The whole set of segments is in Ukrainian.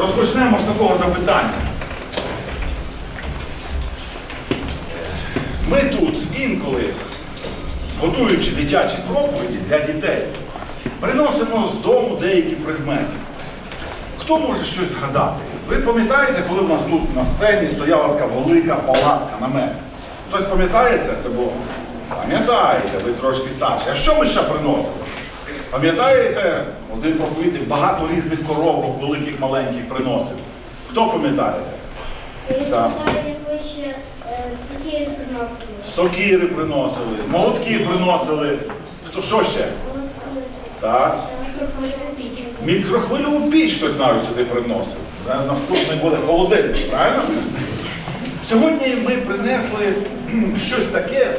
Розпочнемо з такого запитання. Ми тут інколи, готуючи дитячі проповіді для дітей, приносимо з дому деякі предмети. Хто може щось згадати? Ви пам'ятаєте, коли в нас тут на сцені стояла така велика палатка намет? Хтось пам'ятає це? Це було? Пам'ятаєте, ви трошки старші. А що ми ще приносили? Пам'ятаєте, один проповідник багато різних коробок, великих, маленьких приносив. Хто пам'ятає це? Так. е, сокири приносили. Сокири приносили, молотки приносили. Хто що ще? Так. Мікрохвильову піч хтось навіть сюди приносив. Е, Наступний буде холодильник, правильно? Сьогодні ми принесли щось таке,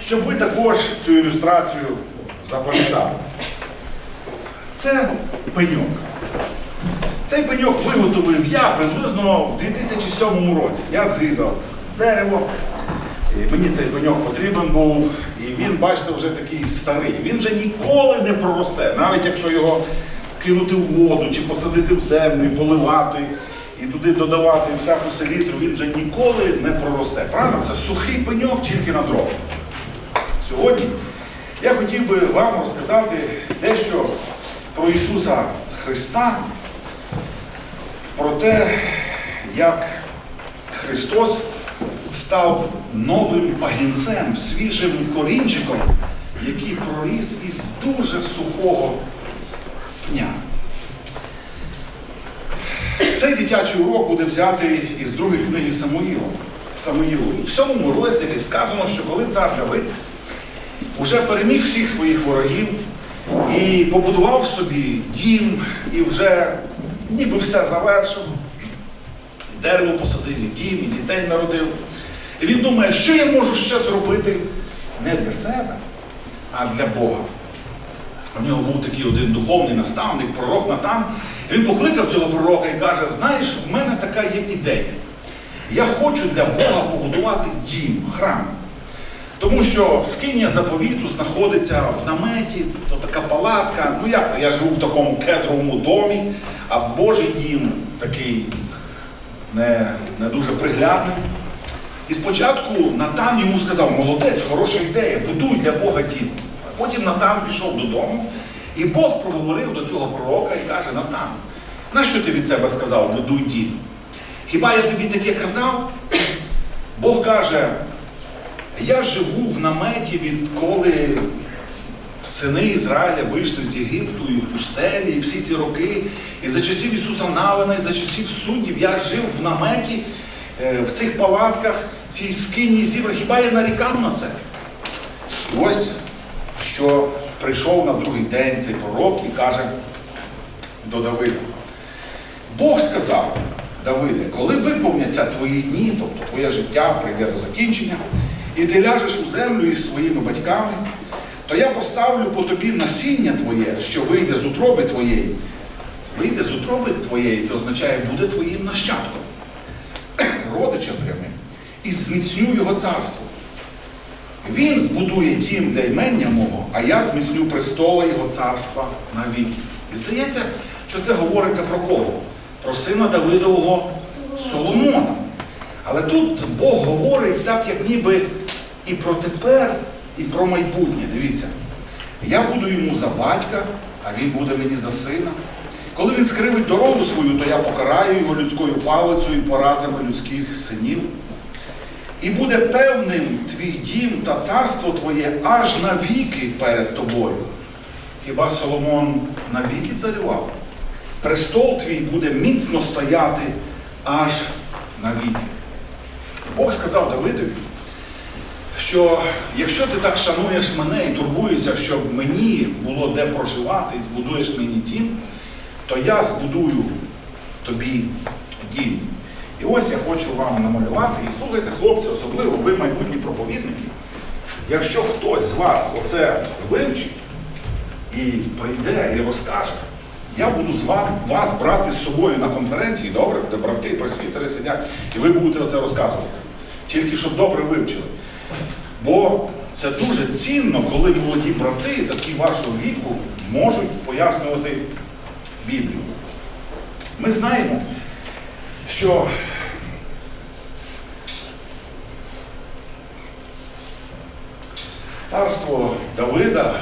щоб ви також цю ілюстрацію запам'ятали. Це пеньок. Цей пеньок виготовив я приблизно в 2007 році. Я зрізав дерево. І мені цей пеньок потрібен був, і він, бачите, вже такий старий. Він вже ніколи не проросте, навіть якщо його кинути в воду, чи посадити в землю, поливати, і туди додавати всяку селітру, він вже ніколи не проросте. Правильно? Це сухий пеньок тільки на дрова. Сьогодні я хотів би вам розказати дещо про Ісуса Христа, про те, як Христос став новим пагінцем, свіжим корінчиком, який проріс із дуже сухого пня. Цей дитячий урок буде взятий із другої книги Самуїла. Самуїлу. В сьомому розділі сказано, що коли цар Давид уже переміг всіх своїх ворогів і побудував собі дім, і вже ніби все завершив, і дерево посадив, і дім, і дітей народив. І він думає, що я можу ще зробити не для себе, а для Бога. У нього був такий один духовний наставник, пророк Натан. І він покликав цього пророка і каже: знаєш, в мене така є ідея. Я хочу для Бога побудувати дім, храм. Тому що скиня заповіту знаходиться в наметі, то така палатка. Ну як це? Я живу в такому кедровому домі, а Божий дім такий не, не дуже приглядний. І спочатку Натан йому сказав, молодець, хороша ідея, будуй для Бога дім. А потім Натан пішов додому, і Бог проговорив до цього пророка і каже, Натан, нащо ти від себе сказав, будуй дім? Хіба я тобі таке казав? Бог каже, я живу в наметі, відколи сини Ізраїля вийшли з Єгипту і в пустелі, і всі ці роки. І за часів Ісуса Навина, і за часів суддів я жив в наметі, е, в цих палатках, в цій скині зібрах. Хіба я нарікав на це? І ось що прийшов на другий день цей пророк і каже до Давида. Бог сказав, Давиде, коли виповняться твої дні, тобто твоє життя прийде до закінчення, і ти ляжеш у землю із своїми батьками, то я поставлю по тобі насіння твоє, що вийде з утроби твоєї. Вийде з утроби твоєї, це означає, буде твоїм нащадком, родичем прямим, і зміцню його царство. Він збудує дім для імення мого, а я зміцню престола його царства навіки. І здається, що це говориться про кого? Про сина Давидового Соломона. Але тут Бог говорить так, як ніби і про тепер, і про майбутнє. Дивіться, я буду йому за батька, а він буде мені за сина. Коли він скривить дорогу свою, то я покараю його людською палицею і поразами людських синів. І буде певним твій дім та царство твоє аж навіки перед тобою. Хіба Соломон навіки царював? Престол твій буде міцно стояти аж навіки. Бог сказав Давидові, що якщо ти так шануєш мене і турбуєшся, щоб мені було де проживати і збудуєш мені дім, то я збудую тобі дім. І ось я хочу вам намалювати. І слухайте, хлопці, особливо ви майбутні проповідники. Якщо хтось з вас оце вивчить і прийде і розкаже, я буду з вами, вас брати з собою на конференції, добре, де брати, пресвітери сидять, і ви будете оце розказувати. Тільки щоб добре вивчили. Бо це дуже цінно, коли молоді брати, такі вашого віку, можуть пояснювати Біблію. Ми знаємо, що царство Давида,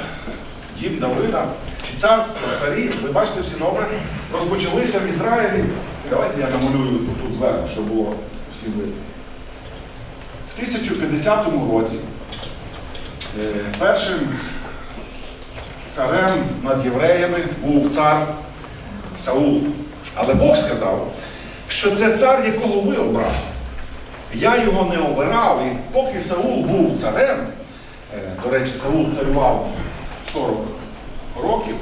дім Давида, чи царство царів, ви бачите всі добре, розпочалися в Ізраїлі. Давайте я намалюю тут зверху, щоб було всі видно. В 1050 році е, першим царем над євреями був цар Саул. Але Бог сказав, що це цар, якого ви обрали. Я його не обирав, і поки Саул був царем, е, до речі, Саул царював 40 років,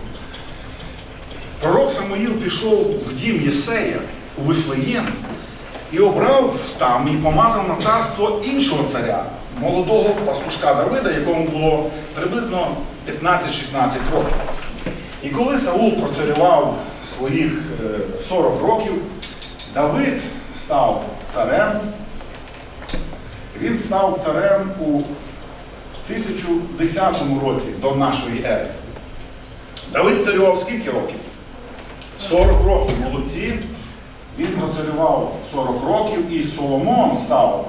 пророк Самуїл пішов в дім Єсея у Вифлеєм і обрав там і помазав на царство іншого царя, молодого пастушка Давида, якому було приблизно 15-16 років. І коли Саул процарював своїх е, 40 років, Давид став царем. Він став царем у 1010 році до нашої ери. Давид царював скільки років? 40 років молодці. Він процарював 40 років і Соломон став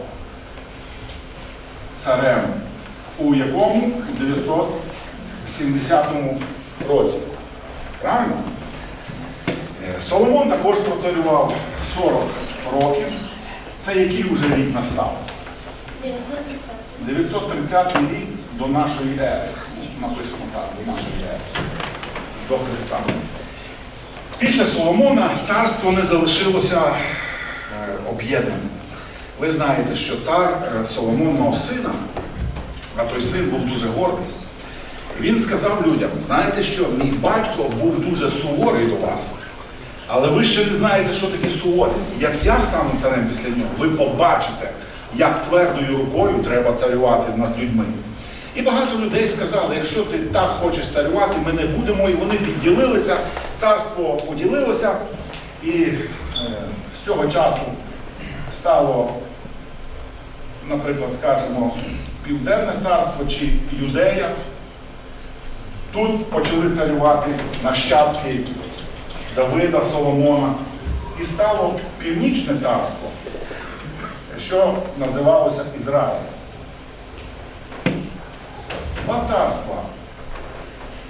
царем у якому? У 970 році. Правильно? Е, Соломон також процарював 40 років. Це який вже рік настав? 915. 930 рік до нашої ери. Напишемо так, до нашої ери. До Христа. Після Соломона царство не залишилося е, об'єднаним. Ви знаєте, що цар е, Соломон мав сина, а той син був дуже гордий. Він сказав людям: знаєте що, мій батько був дуже суворий до вас, але ви ще не знаєте, що таке суворість. Як я стану царем після нього, ви побачите, як твердою рукою треба царювати над людьми. І багато людей сказали, якщо ти так хочеш царювати, ми не будемо, і вони підділилися, царство поділилося, і е, з цього часу стало, наприклад, скажімо, Південне царство чи Юдея. Тут почали царювати нащадки Давида, Соломона, і стало Північне царство, що називалося Ізраїль. Два царства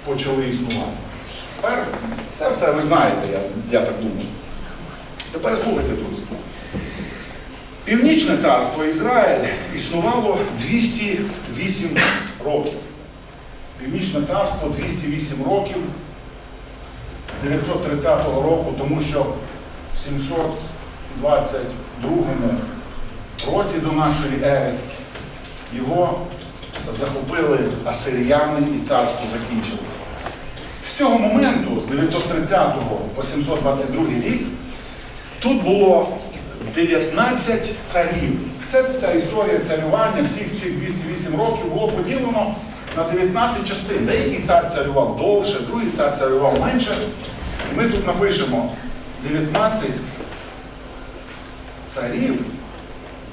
почали існувати. Тепер це все ви знаєте, я, я так думаю. Тепер слухайте, друзі. Північне царство Ізраїль існувало 208 років. Північне царство 208 років з 930 року, тому що в 722 році до нашої ери його захопили асиріяни і царство закінчилося. З цього моменту, з 930 по 722 рік, тут було 19 царів. Вся ця історія царювання всіх цих 208 років було поділено на 19 частин. Деякий цар царював довше, другий цар царював менше. І ми тут напишемо 19 царів,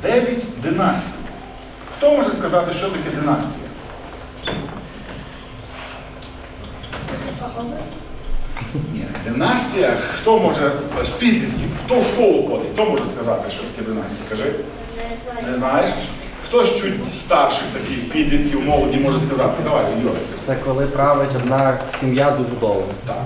9 династій. Хто може сказати, що таке династія? Ні, династія, хто може з підлітків, хто в школу ходить, хто може сказати, що таке династія? Кажи, Не знаєш? Хтось чуть старших таких підлітків, молоді може сказати. Давай, Юра, скажи. Це коли править одна сім'я дуже довго. Так.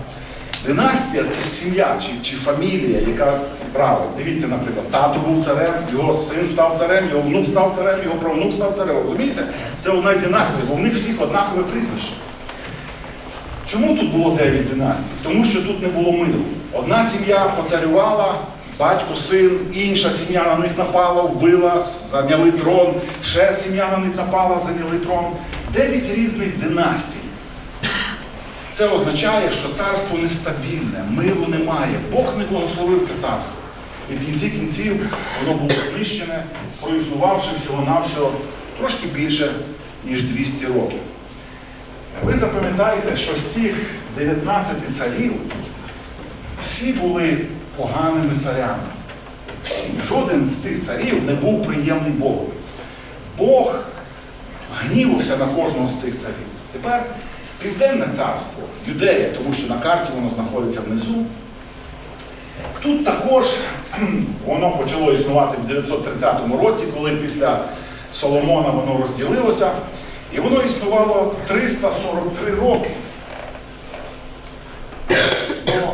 Династія це сім'я чи, чи фамілія, яка править. Дивіться, наприклад, тато був царем, його син став царем, його внук став царем, його правнук став царем. Розумієте? Це одна династія, бо в них всіх однакове прізвище. Чому тут було 9 династій? Тому що тут не було миру. Одна сім'я поцарювала, батько, син, інша сім'я на них напала, вбила, зайняли трон, ще сім'я на них напала, зайняли трон. Дев'ять різних династій. Це означає, що царство нестабільне, миру немає. Бог не благословив це царство. І в кінці кінців воно було знищене, проіснувавши всього-навсього трошки більше, ніж 200 років. Ви запам'ятаєте, що з цих 19 царів всі були поганими царями. Всі. Жоден з цих царів не був приємний Богові. Бог гнівався на кожного з цих царів. Тепер Південне царство, Юдея, тому що на карті воно знаходиться внизу. Тут також воно почало існувати в 930 році, коли після Соломона воно розділилося, і воно існувало 343 роки. Ну,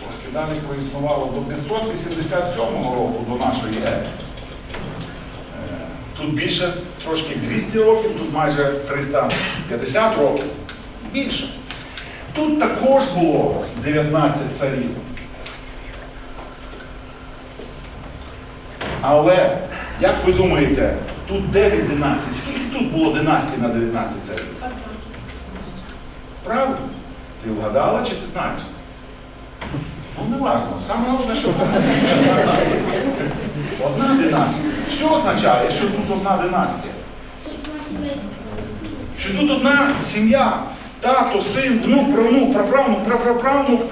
трошки далі проіснувало до 587 року до нашої ери. Е, Тут більше трошки 200 років, тут майже 350 років. Більше. Тут також було 19 царів. Але, як ви думаєте, тут 9 династій. Скільки тут було династій на 19 царів? Правильно? Ти вгадала чи ти знаєш? Ну, не важливо. Саме головне, що одна династія. Що означає, що тут одна династія? Що тут одна сім'я, тато, син, внук, правнук, праправнук, прапраправнук,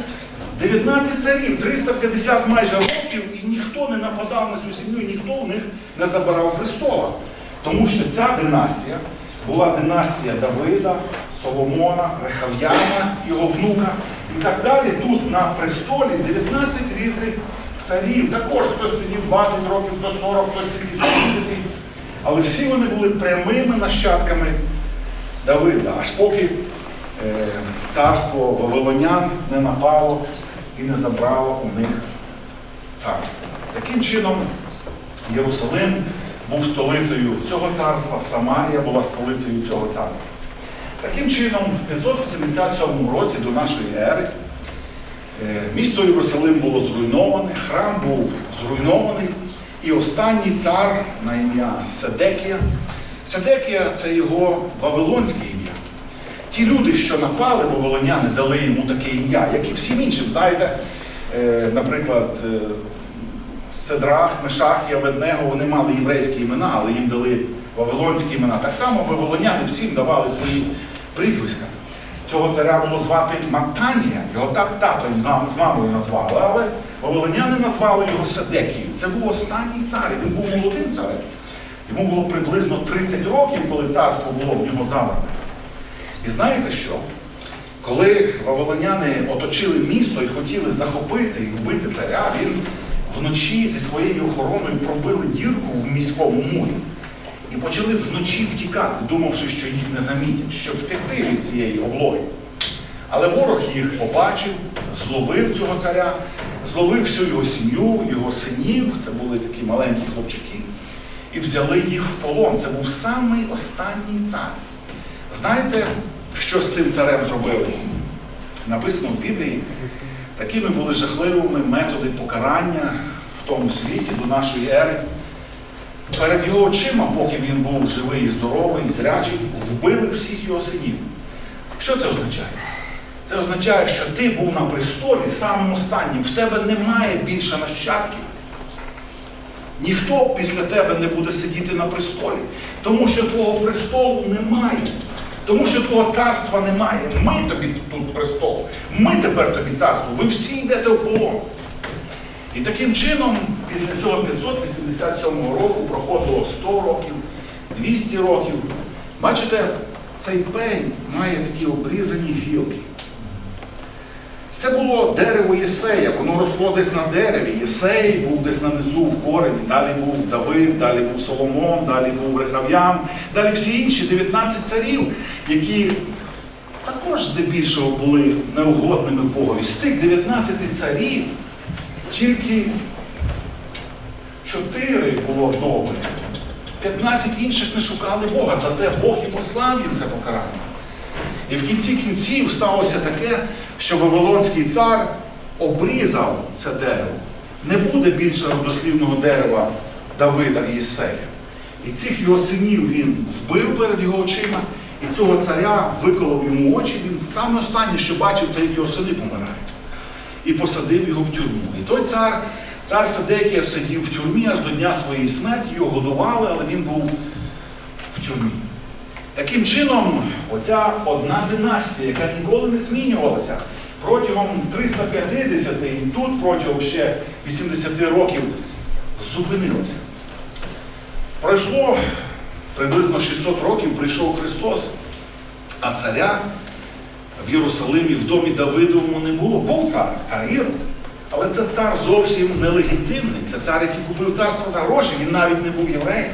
19 царів, 350 майже років, і ніхто не нападав на цю сім'ю, ніхто у них не забирав престола. Тому що ця династія була династія Давида, Соломона, Рехав'яна, його внука і так далі. Тут на престолі 19 різних царів. Також хтось сидів 20 років, хто 40, хтось тільки 100 місяців. Але всі вони були прямими нащадками Давида, аж поки е, царство Вавилонян не напало і не забрало у них царство. Таким чином, Єрусалим був столицею цього царства, Самарія була столицею цього царства. Таким чином, в 587 році до нашої ери е, місто Єрусалим було зруйноване, храм був зруйнований, і останній цар на ім'я Седекія. Седекія це його вавилонське ім'я. Ті люди, що напали, вавилоняни, дали йому таке ім'я, як і всім іншим. Знаєте, е, наприклад, е, Седрах, Мешах і вони мали єврейські імена, але їм дали вавилонські імена. Так само вавилоняни всім давали свої прізвиська. Цього царя було звати Матанія, його так тато з мамою назвали, але вавилоняни назвали його Седекією. Це був останній цар, він був молодим царем. Йому було приблизно 30 років, коли царство було в нього забране. І знаєте що? Коли вавилоняни оточили місто і хотіли захопити і вбити царя, він вночі зі своєю охороною пробили дірку в міському мурі і почали вночі втікати, думавши, що їх не замітять, щоб втекти від цієї облоги. Але ворог їх побачив, зловив цього царя, зловив всю його сім'ю, його синів, це були такі маленькі хлопчики, і взяли їх в полон. Це був самий останній цар. Знаєте, що з цим царем зробили? Написано в Біблії, такими були жахливими методи покарання в тому світі до нашої ери. Перед його очима, поки він був живий і здоровий, і зрячий, вбили всіх його синів. Що це означає? Це означає, що ти був на престолі самим останнім, в тебе немає більше нащадків. Ніхто після тебе не буде сидіти на престолі, тому що твого престолу немає. Тому що твого царства немає. Ми тобі тут престол. Ми тепер тобі царство. Ви всі йдете в полон. І таким чином, після цього 587 року проходило 100 років, 200 років. Бачите, цей пень має такі обрізані гілки. Це було дерево Єсея, воно росло десь на дереві. Єсей був десь на низу в корені, далі був Давид, далі був Соломон, далі був Рехав'ян, далі всі інші 19 царів, які також здебільшого були неугодними Богові. З тих 19 царів тільки 4 було добре. 15 інших не шукали Бога, зате Бог і послав їм це покарання. І в кінці кінців сталося таке, що Вавилонський цар обрізав це дерево. Не буде більше родослівного дерева Давида і Єсея. І цих його синів він вбив перед його очима, і цього царя виколов йому очі. Він саме останнє, що бачив, це як його сини помирають. І посадив його в тюрму. І той цар, цар Садекія сидів в тюрмі аж до дня своєї смерті, його годували, але він був в тюрмі. Таким чином, оця одна династія, яка ніколи не змінювалася протягом 350 і тут протягом ще 80 років зупинилася. Пройшло приблизно 600 років, прийшов Христос, а царя в Єрусалимі в домі Давидовому не було. Був цар, цар Ірод. Але це цар зовсім нелегітимний. Це цар, який купив царство за гроші, він навіть не був євреєм.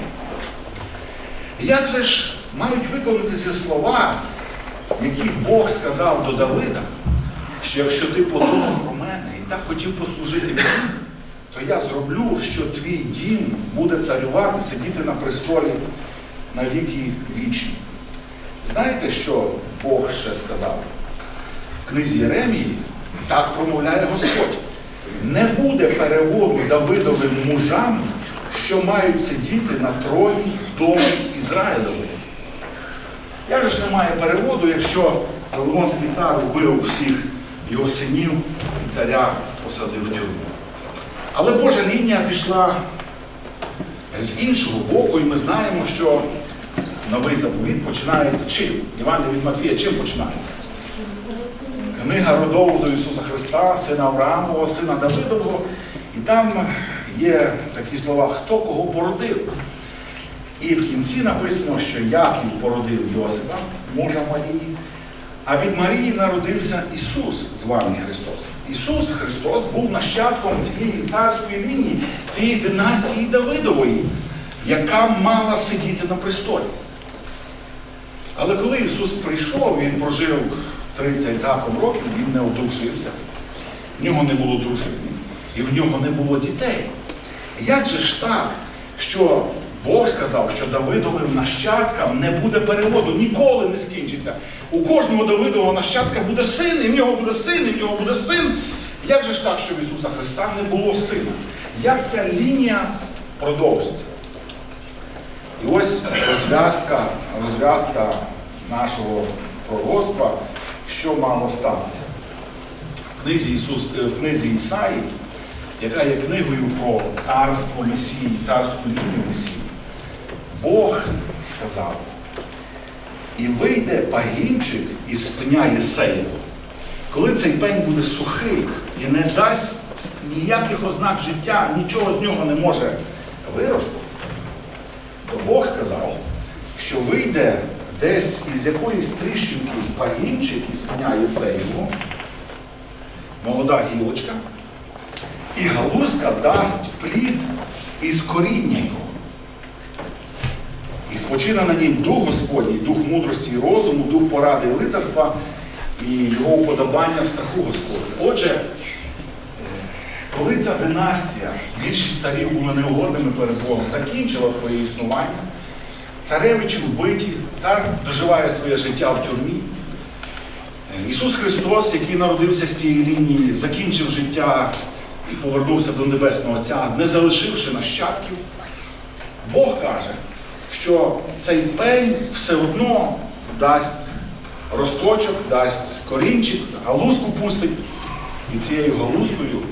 Як же ж мають виконатися слова, які Бог сказав до Давида, що якщо ти подумав про мене і так хотів послужити мені, то я зроблю, що твій дім буде царювати, сидіти на престолі на віки вічні. Знаєте, що Бог ще сказав? В книзі Єремії так промовляє Господь. Не буде переводу Давидовим мужам, що мають сидіти на троні дому Ізраїлевого. Як же ж немає переводу, якщо Вавилонський цар вбив всіх його синів і царя посадив в тюрму? Але Божа лінія пішла з іншого боку, і ми знаємо, що новий заповіт починається чим? Євангелія від Матвія чим починається? Книга родоводу Ісуса Христа, сина Авраамова, сина Давидового. І там є такі слова, хто кого породив. І в кінці написано, що Яків породив Йосипа, мужа Марії, а від Марії народився Ісус, званий Христос. Ісус Христос був нащадком цієї царської лінії, цієї династії Давидової, яка мала сидіти на престолі. Але коли Ісус прийшов, Він прожив 30 з гаком років, Він не одружився, в нього не було дружини, і в нього не було дітей. Як же ж так, що Бог сказав, що Давидовим нащадкам не буде переводу, ніколи не скінчиться. У кожного Давидового нащадка буде син, і в нього буде син, і в нього буде син. Як же ж так, що в Ісуса Христа не було сина? Як ця лінія продовжиться? І ось розв'язка, розв'язка нашого пророцтва, що мало статися. В книзі, Ісус, е, в книзі Ісаї, яка є книгою про царство Месії, царську лінію Месії, Бог сказав, і вийде пагінчик із пня Єсеєва. Коли цей пень буде сухий і не дасть ніяких ознак життя, нічого з нього не може вирости, то Бог сказав, що вийде десь із якоїсь тріщинки пагінчик із пня Єсеєву, молода гілочка, і галузка дасть плід із коріння його. І спочине на нім дух Господній, дух мудрості і розуму, дух поради і лицарства і його уподобання в страху Господа. Отже, е, коли ця династія, більшість царів були неугодними перед Богом, закінчила своє існування, царевичі вбиті, цар доживає своє життя в тюрмі. Е, Ісус Христос, який народився з цієї лінії, закінчив життя і повернувся до Небесного Отця, не залишивши нащадків. Бог каже, що цей пень все одно дасть росточок, дасть корінчик, галузку пустить, і цією галузкою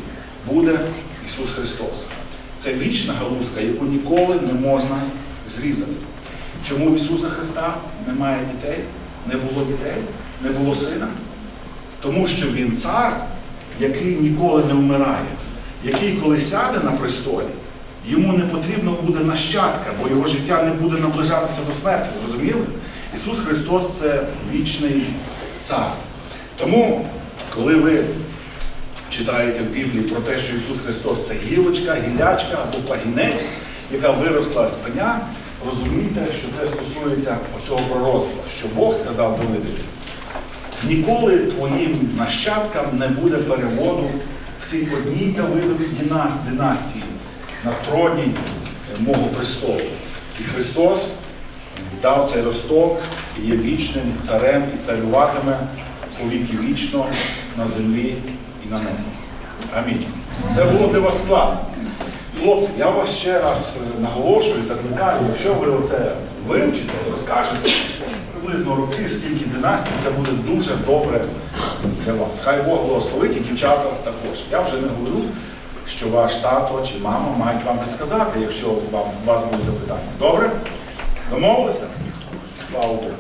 буде Ісус Христос. Це вічна галузка, яку ніколи не можна зрізати. Чому в Ісуса Христа немає дітей, не було дітей, не було сина? Тому що Він цар, який ніколи не вмирає, який, коли сяде на престолі, йому не потрібно буде нащадка, бо його життя не буде наближатися до смерті. Зрозуміли? Ісус Христос це вічний цар. Тому, коли ви читаєте в Біблії про те, що Ісус Христос це гілочка, гілячка або пагінець, яка виросла з пеня, розумійте, що це стосується оцього пророцтва, що Бог сказав Давидові. Ніколи твоїм нащадкам не буде переводу в цій одній Давидовій дина- династії на троні мого престолу. І Христос дав цей росток і є вічним царем і царюватиме по віки вічно на землі і на небі. Амінь. Це було для вас складно. Хлопці, я вас ще раз е, наголошую, закликаю, якщо ви оце вивчите, розкажете приблизно роки, скільки династій, це буде дуже добре для вас. Хай Бог благословить і дівчата також. Я вже не говорю, що ваш тато чи мама мають вам підсказати, якщо вам, у вас будуть запитання. Добре? Домовилися? Слава Богу.